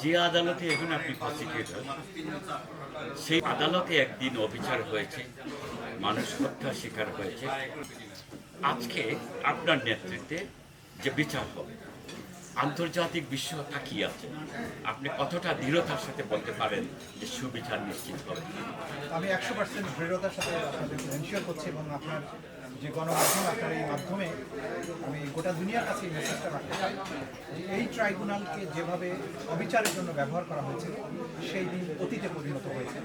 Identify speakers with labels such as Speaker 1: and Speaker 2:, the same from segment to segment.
Speaker 1: যে আদালতে এখন আপনি প্রসিকিউটর, সেই আদালতে একদিন অবিচার হয়েছে, মানুষ হত্যার শিকার হয়েছে। আজকে আপনার নেতৃত্বে যে বিচার হবে, আন্তর্জাতিক বিশ্ব তাকিয়ে আছে? আপনি কতটা দৃঢ়তার সাথে বলতে পারেন যে সুবিচার নিশ্চিত হবে?
Speaker 2: আমি একশো পার্সেন্ট দৃঢ়তার সাথে করছি এবং আপনার যে গণমাধ্যম, আপনার এই মাধ্যমে আমি গোটা দুনিয়ার কাছে মেসেজটা রাখতে চাই। যে এই ট্রাইব্যুনালকে যেভাবে অবিচারের জন্য ব্যবহার করা হয়েছে, সেই দিন অতীতে পরিণত হয়েছে।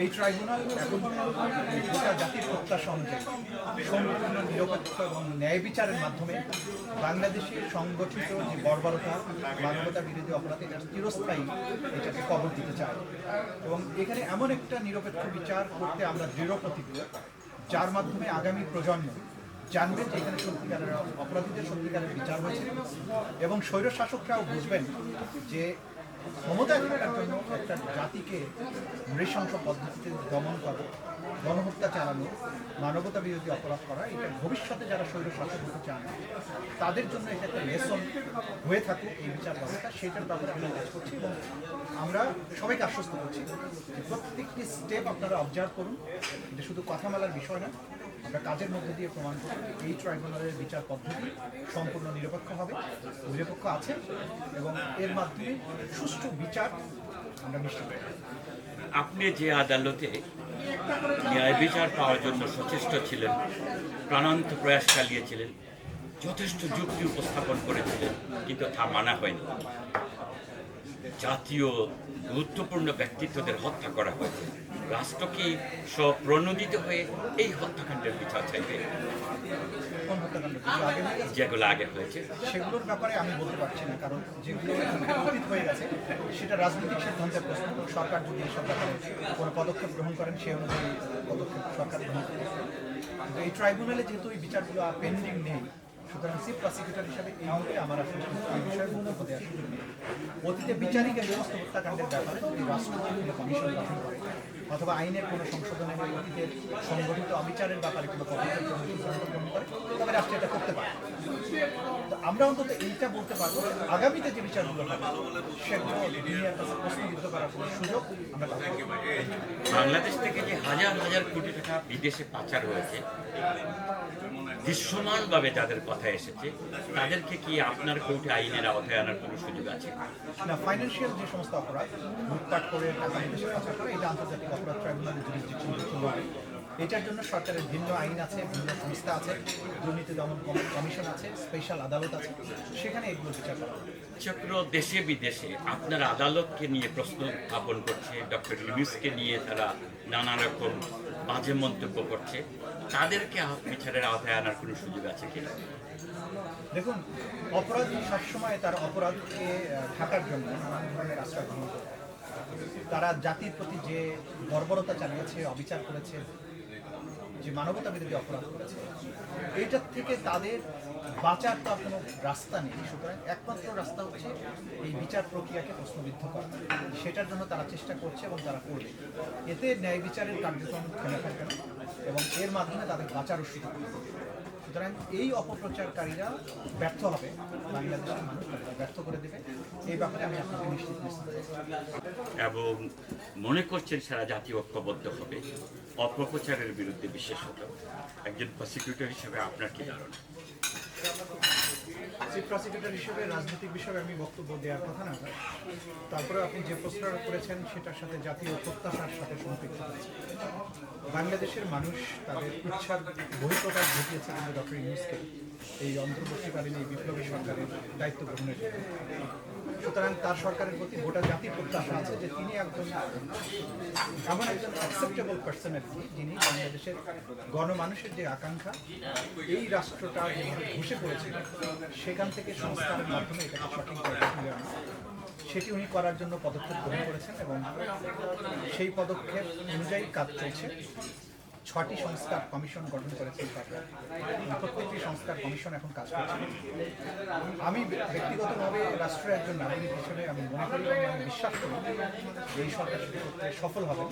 Speaker 2: এই ট্রাইব্যুনাল এখন গোটা জাতির প্রত্যাশা অনুযায়ী সম্পূর্ণ নিরপেক্ষ এবং ন্যায় বিচারের মাধ্যমে বাংলাদেশের সংগঠিত যে বর্বরতা, মানবতা বিরোধী অপরাধ এটা চিরস্থায়ী এটাকে কবর দিতে চায়। এবং এখানে এমন একটা নিরপেক্ষ বিচার করতে আমরা দৃঢ় প্রতিজ্ঞ, যার মাধ্যমে আগামী প্রজন্ম জানবে যে এখানে সত্যিকারের অপরাধীদের সত্যিকারের বিচার হয়েছে। এবং স্বৈর শাসকরাও বুঝবেন যে ক্ষমতায় থাকার জন্য একটা জাতিকে নৃশংস পদ্ধতিতে দমন করা, গণহত্যা চালানো, মানবতা বিরোধী অপরাধ করা, এটা ভবিষ্যতে যারা স্বৈর শাসক হতে চান, তাদের জন্য এটা একটা লেসন হয়ে থাকুক এই বিচার ব্যবস্থা, সেটার ব্যাপারে আমরা কাজ করছি। এবং আমরা সবাইকে আশ্বস্ত করছি প্রত্যেকটি স্টেপ আপনারা অবজার্ভ করুন। এটা শুধু কথা বলার বিষয় না আমরা কাজের মধ্যে দিয়ে প্রমাণ করব এই ট্রাইব্যুনালের বিচার পদ্ধতি সম্পূর্ণ নিরপেক্ষ হবে, নিরপেক্ষ আছে এবং এর মাধ্যমে সুষ্ঠু বিচার আমরা নিশ্চিত।
Speaker 1: আপনি যে আদালতে ন্যায় বিচার পাওয়ার জন্য সচেষ্ট ছিলেন, প্রাণান্ত প্রয়াস চালিয়েছিলেন, যথেষ্ট যুক্তি উপস্থাপন করেছিলেন, কিন্তু তা মানা হয়নি জাতীয় গুরুত্বপূর্ণ ব্যক্তিত্বদের হত্যা করা হয়েছে রাষ্ট্র কি স্বপ্রণোদিত হয়ে এই হত্যাকাণ্ডের বিচার চাইবে?
Speaker 2: যেগুলো আগে হয়ে
Speaker 1: হয়েছে।
Speaker 2: সেগুলোর ব্যাপারে আমি বলতে পারছি না কারণ যেগুলো অতীত হয়ে গেছে সেটা রাজনৈতিক সিদ্ধান্তের প্রশ্ন সরকার যদি এইসব ব্যাপারে কোনো পদক্ষেপ গ্রহণ করেন সেই অনুযায়ী পদক্ষেপ সরকার গ্রহণ কিন্তু এই ট্রাইব্যুনালে যেহেতু এই বিচারগুলো পেন্ডিং নেই সুতরাং চিফ প্রসিকিউটর এই মুহূর্তে আমার আসলে এই বিষয়ে বক্তব্য দেওয়ার সুযোগ নেই। অতীতে বিচারিক এই সমস্ত হত্যাকাণ্ডের ব্যাপারে রাষ্ট্রপতি কমিশন গঠন করে, অথবা আইনের কোনো সংশোধনের বা অতীতের সংগঠিত অবিচারের ব্যাপারে কোনো গ্রহণ করে, তবে রাষ্ট্র এটা করতে পারে। তো আমরা অন্তত এইটা বলতে পারব আগামীতে যে বিচারগুলো সেগুলো প্রশ্নবিদ্ধ করার কোনো সুযোগ আমরা
Speaker 1: বাংলাদেশ থেকে যে হাজার হাজার কোটি টাকা বিদেশে পাচার হয়েছে, দৃশ্যমানভাবে যাদের কথা এসেছে। তাদেরকে কি আপনার কোর্টে আইনের আওতায় আনার কোনো সুযোগ আছে?
Speaker 2: না ফাইন্যান্সিয়াল যে সমস্ত অপরাধ লুটপাট করে টাকা বিদেশে পাচার করে এটা আন্তর্জাতিক অপরাধ ট্রাইব্যুনালের জুরিসডিকশন এটার জন্য সরকারের ভিন্ন আইন আছে ভিন্ন সংস্থা আছে দুর্নীতি দমন কমিশন আছে স্পেশাল আদালত আছে সেখানে এগুলো বিচার করা
Speaker 1: চক্র দেশে বিদেশে আপনার আদালতকে নিয়ে প্রশ্ন উত্থাপন করছে ডক্টর ইউনুসকে নিয়ে তারা নানা রকম বাজে মন্তব্য করছে। তাদেরকে বিচারের আওতায় আনার কোনো সুযোগ আছে কিনা?
Speaker 2: দেখুন, অপরাধী সবসময় তার অপরাধকে থাকার জন্য নানান ধরনের আশ্রয় গ্রহণ তারা জাতির প্রতি যে বর্বরতা চালিয়েছে, অবিচার করেছে যে মানবতা বিরোধী অপরাধ করেছে। এইটার থেকে তাদের বাঁচার তো কোনো রাস্তা নেই। সুতরাং একমাত্র রাস্তা হচ্ছে এই বিচার প্রক্রিয়াকে প্রশ্নবিদ্ধ করা। সেটার জন্য তারা চেষ্টা করছে এবং তারা করবে। এতে ন্যায় বিচারের কার্যক্রম থেমে থাকবে না এবং এর মাধ্যমে তাদের বাঁচারও সুযোগ। সুতরাং এই অপপ্রচারকারীরা ব্যর্থ হবে। বাংলাদেশের মানুষ ব্যর্থ করে দেবে। এই ব্যাপারে আমি আপনাকে নিশ্চিত
Speaker 1: এবং মনে করছেন সারা জাতি ঐক্যবদ্ধ হবে। অপপ্রচারের বিরুদ্ধে বিশেষত একজন প্রসিকিউটর হিসেবে আপনার কি ধারণা?
Speaker 2: চিফ প্রসিকিউটর হিসেবে রাজনৈতিক বিষয়ে আমি বক্তব্য দেওয়ার কথা না তারপরে আপনি যে প্রশ্নটা করেছেন, সেটার সাথে জাতীয় প্রত্যাশার সাথে সম্পৃক্ত বাংলাদেশের মানুষ তাদের ইচ্ছার বহিঃপ্রকাশ ঘটিয়েছে কিন্তু ডক্টর ইউনুসকে এই অন্তর্বর্তীকালীন এই বিপ্লবী সরকারের দায়িত্ব গ্রহণের সুতরাং তার সরকারের প্রতি গোটা জাতির প্রত্যাশা আছে যে তিনি একজন এমন একজন অ্যাকসেপ্টেবল পার্সোনালিটি যিনি বাংলাদেশের গণমানুষের যে আকাঙ্ক্ষা, এই রাষ্ট্রটা যেভাবে ঘুষে পড়েছিল সেখান থেকে সংস্কারের মাধ্যমে এটাকে সঠিক জায়গায় আনা। সেটি উনি করার জন্য পদক্ষেপ গ্রহণ করেছেন এবং সেই পদক্ষেপ অনুযায়ী কাজ চলছে। ছটি সংস্কার কমিশন গঠন করেছেন এবং প্রত্যেকটি সংস্কার কমিশন এখন কাজ করছে। আমি ব্যক্তিগতভাবে রাষ্ট্রের একজন নাগরিক হিসেবে আমি মনে করি আমি বিশ্বাস করি এই সরকার করতে সফল হবে।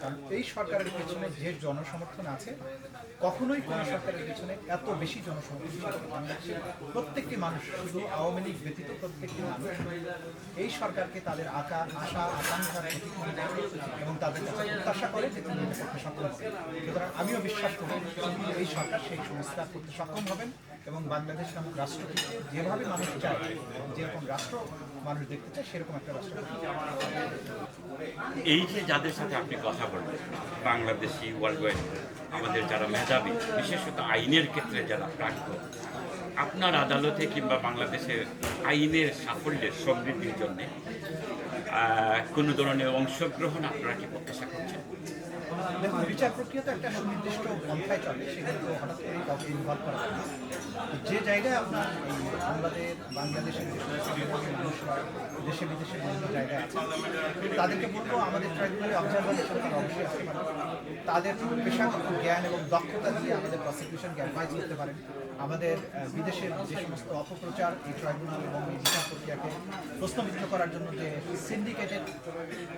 Speaker 2: কারণ এই সরকারের পেছনে যে জনসমর্থন আছে, কখনোই কোনো সরকারের পেছনে এত বেশি জনসমর্থন বাংলাদেশের প্রত্যেকটি মানুষ, শুধু আওয়ামী লীগ ব্যতীত প্রত্যেকটি মানুষ, এই সরকারকে তাদের আকা আশা প্রতিফলিত এবং তাদের কাছে প্রত্যাশা করে যে তিনি করতে সক্ষম সুতরাং আমিও বিশ্বাস করি এই সরকার সেই সংস্কার করতে সক্ষম হবেন। এবং বাংলাদেশ নামক রাষ্ট্রটিকে যেভাবে মানুষ চায়, যেরকম রাষ্ট্র মানুষ দেখতে চায়, সেরকম একটা রাষ্ট্র
Speaker 1: এই যে যাদের সাথে আপনি কথা বলবেন, বাংলাদেশি ওয়ার্ল্ড ওয়াইড আমাদের যারা মেধাবী, বিশেষত আইনের ক্ষেত্রে যারা প্রাজ্ঞ আপনার আদালতে কিংবা বাংলাদেশের আইনের সাফল্যের সমৃদ্ধির জন্যে কোনো ধরনের অংশগ্রহণ আপনারা কি প্রত্যাশা করছেন?
Speaker 2: দেখুন, বিচার প্রক্রিয়া তো একটা সুনির্দিষ্ট পন্থায় চলে, সেখানে তো হঠাৎ করে কাউকে ইনভলভ করা যে জায়গায় আপনার এই আমাদের বাংলাদেশের যে মানুষরা দেশে বিদেশে বিভিন্ন জায়গায় আছে, তাদেরকে বলব, আমাদের ট্রাইব্যুনালে অবজারভার অবশ্যই পারে তাদের পেশাগত জ্ঞান এবং দক্ষতা দিয়ে আমাদের প্রসিকিউশনকে অ্যাডভাইস করতে পারেন। আমাদের বিদেশের যে সমস্ত অপপ্রচার, এই ট্রাইব্যুনাল এবং এই বিচার প্রক্রিয়াকে প্রশ্নবিদ্ধ করার জন্য যে সিন্ডিকেটেড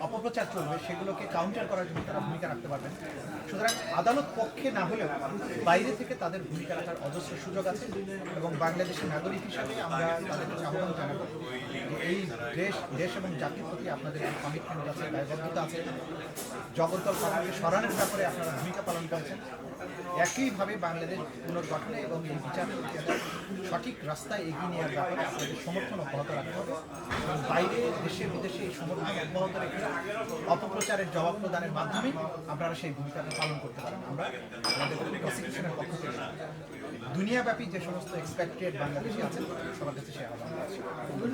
Speaker 2: অপপ্রচার চলবে, সেগুলোকে কাউন্টার করার জন্য তারা ভূমিকা রাখতে পারবেন। সুতরাং আদালত পক্ষে না হলেও বাইরে থেকে তাদের ভূমিকা রাখার অজস্র সুযোগ আছে এবং বাংলাদেশের নাগরিক হিসাবে আমরা তাদের কাছে আহ্বান জানাব এই দেশ দেশ এবং জাতির প্রতি আপনাদের কমিটমেন্ট আছে, দায়বদ্ধতা আছে, জগদ্দল সরানোর ব্যাপারে আপনারা ভূমিকা পালন করেছেন। একইভাবে বাংলাদেশ পুনর্গঠনে এবং এই বিচার সঠিক রাস্তায় এগিয়ে নেওয়ার ব্যাপারে আপনাদের সমর্থন অব্যাহত রাখতে হবে। এবং বাইরে দেশে বিদেশে এই সমর্থন অব্যাহত রেখে অপপ্রচারের জবাব প্রদানের মাধ্যমে আপনারা সেই ভূমিকাটা পালন করতে পারেন। আমরা আমাদের প্রসিকিউশনের পক্ষ থেকে দুনিয়াব্যাপী যে সমস্ত এক্সপেক্টেড বাংলাদেশি আছেন, সবার কাছে সে আহ্বান